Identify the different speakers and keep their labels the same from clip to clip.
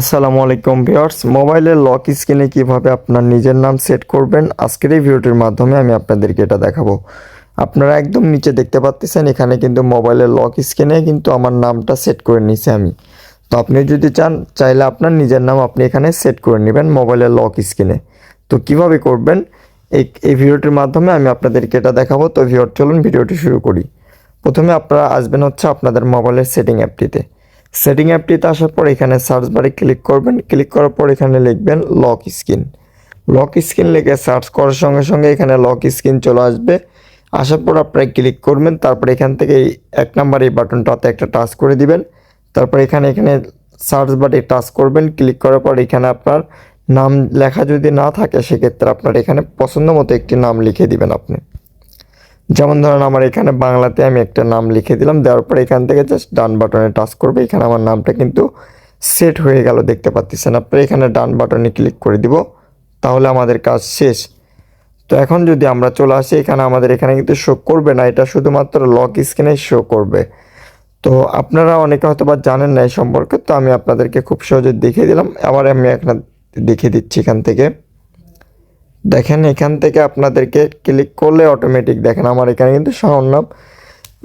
Speaker 1: আসসালামু আলাইকুম ভিউয়ার্স মোবাইলের লক স্ক্রিনে কীভাবে আপনার নিজের নাম সেট করবেন, আজকের এই ভিডিওটির মাধ্যমে আমি আপনাদেরকে এটা দেখাবো। আপনারা একদম নিচে দেখতে পাচ্ছেন এখানে কিন্তু মোবাইলের লক স্ক্রিনে কিন্তু আমার নামটা সেট করে নিছি আমি। তো আপনি যদি চান, চাইলে আপনার নিজের নাম আপনি এখানে সেট করে নেবেন মোবাইলের লক স্ক্রিনে। তো কীভাবে করবেন, এই এই ভিডিওটির মাধ্যমে আমি আপনাদেরকে এটা দেখাবো। তো ভিডিও চলুন ভিডিওটি শুরু করি। প্রথমে আপনারা আসবেন হচ্ছে আপনাদের মোবাইলের সেটিং অ্যাপটিতে। সেটিং অ্যাপটিতে আসার পর এখানে সার্চ বারে ক্লিক করবেন। ক্লিক করার পর এখানে লিখবেন লক স্ক্রিন লক স্ক্রিন লিখে সার্চ করার সঙ্গে সঙ্গে এখানে লক স্ক্রিন চলে আসবে। আসার পর আপনারা ক্লিক করবেন, তারপর এখান থেকে এক নাম্বার এই বাটনটাতে একটা টাচ করে দিবেন। তারপর এখানে এখানে সার্চ বারে টাচ করবেন। ক্লিক করার পর এখানে আপনার নাম লেখা যদি না থাকে, সেক্ষেত্রে আপনার এখানে পছন্দ মতো একটি নাম লিখে দিবেন আপনি। যেমন ধরেন আমার এখানে বাংলাতে আমি একটা নাম লিখে দিলাম, দেওয়ার পর এখান থেকে জাস্ট ডান বাটনে টাচ করবে। এখানে আমার নামটা কিন্তু সেট হয়ে গেল, দেখতে পাচ্ছেন আপনার এখানে ডান বাটনে ক্লিক করে দিব, তাহলে আমাদের কাজ শেষ। তো এখন যদি আমরা চলে আসি, এখানে আমাদের এখানে কিন্তু শো করবে না, এটা শুধুমাত্র লক স্ক্রিনে শো করবে। তো আপনারা অনেকে হয়তো বা জানেন না এই সম্পর্কে, তো আমি আপনাদেরকে খুব সহজে দেখিয়ে দিলাম। আবার আমি এখানে দেখিয়ে দিচ্ছি এখান থেকে। দেখেন, এখান থেকে আপনাদেরকে ক্লিক করলে অটোমেটিক দেখেন, আমার এখানে কিন্তু শাওন নাম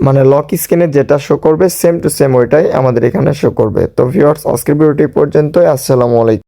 Speaker 1: মানে লক স্ক্রিনে যেটা শো করবে সেম টু সেম ওইটাই আমাদের এখানে শো করবে। তো ভিউয়ার্স আজকের ভিডিওটি পর্যন্তই, আসসালামু আলাইকুম।